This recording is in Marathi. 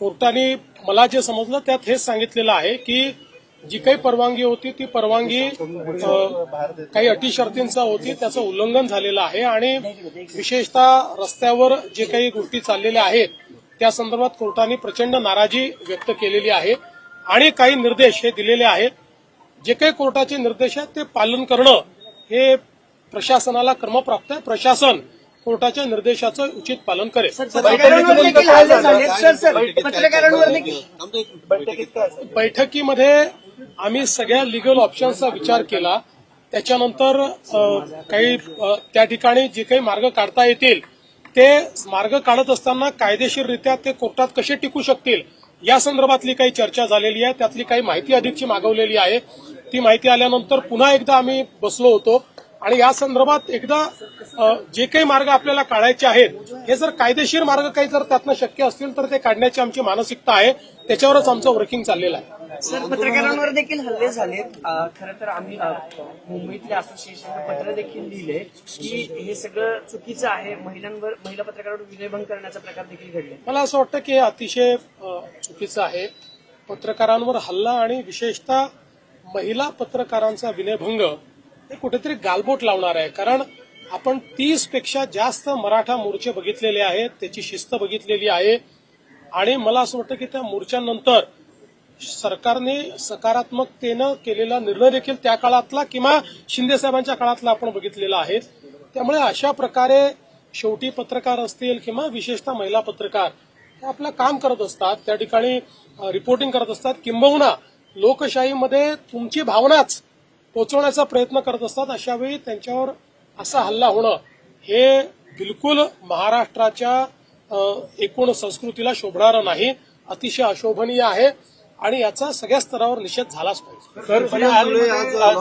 कोर्टाने मला जे समजलं त्यात हेच सांगितलेलं आहे की जी काही परवानगी होती ती परवानगी काही अटी शर्तींचा होती त्याचं उल्लंघन झालेलं आहे आणि विशेषतः रस्त्यावर जे काही गोष्टी चाललेल्या आहेत त्या संदर्भात कोर्टाने प्रचंड नाराजी व्यक्त केलेली आहे आणि काही निर्देश हे दिलेले आहेत. जे काही कोर्टाचे निर्देश आहेत ते पालन करणं हे प्रशासनाला क्रमप्राप्त आहे. प्रशासन कोर्टाच्या निर्देशाचं उचित पालन करेल. बैठकीमध्ये आम्ही सगळ्या लिगल ऑप्शन्सचा विचार केला. त्याच्यानंतर काही त्या ठिकाणी जे काही मार्ग काढता येतील ते मार्ग काढत असताना कायदेशीररित्या ते कोर्टात कसे टिकू शकतील या संदर्भातली काही चर्चा झालेली आहे. त्यातली काही माहिती अधिकची मागवलेली आहे. ती माहिती आल्यानंतर पुन्हा एकदा आम्ही बसलो होतो. आणि या संदर्भात एकदा जे काही मार्ग आपल्याला काढायचे आहेत हे जर कायदेशीर मार्ग काही जर त्यातनं शक्य असतील तर ते काढण्याची आमची मानसिकता आहे. त्याच्यावरच आमचं वर्किंग चाललेलं आहे. सर पत्रकारांवर देखील हल्ले झालेत. खरं तर आम्ही मुंबईतल्या असोसिएशनला पत्र देखील लिहिले की हे सगळं चुकीचं आहे. महिलांवर महिला पत्रकारांवर विनयभंग करण्याचा प्रकार देखील घडले. मला असं वाटतं की हे अतिशय चुकीचं आहे. पत्रकारांवर हल्ला आणि विशेषतः महिला पत्रकारांचा विनयभंग हे कुठेतरी गालबोट लावणार आहे. कारण आपण तीसपेक्षा जास्त मराठा मोर्चे बघितलेले आहेत. त्याची शिस्त बघितलेली आहे. आणि मला असं वाटतं की त्या मोर्चांनंतर सरकारने सकारात्मकतेनं केलेला निर्णय देखील त्या काळातला किंवा शिंदे साहेबांच्या काळातला आपण बघितलेला आहे. त्यामुळे अशा प्रकारे शेवटी पत्रकार असतील किंवा विशेषतः महिला पत्रकार हे आपलं काम करत असतात. त्या ठिकाणी रिपोर्टिंग करत असतात. किंबहुना लोकशाहीमध्ये तुमची भावनाच पोचवण्याचा प्रयत्न करत असतात अशा वेळी त्यांच्यावर असा हल्ला होणं हे बिलकुल महाराष्ट्राच्या एकूण संस्कृतीला शोभणारं नाही अतिशय अशोभनीय आहे आणि याचा सगळ्या स्तरावर निषेध झालाच पाहिजे.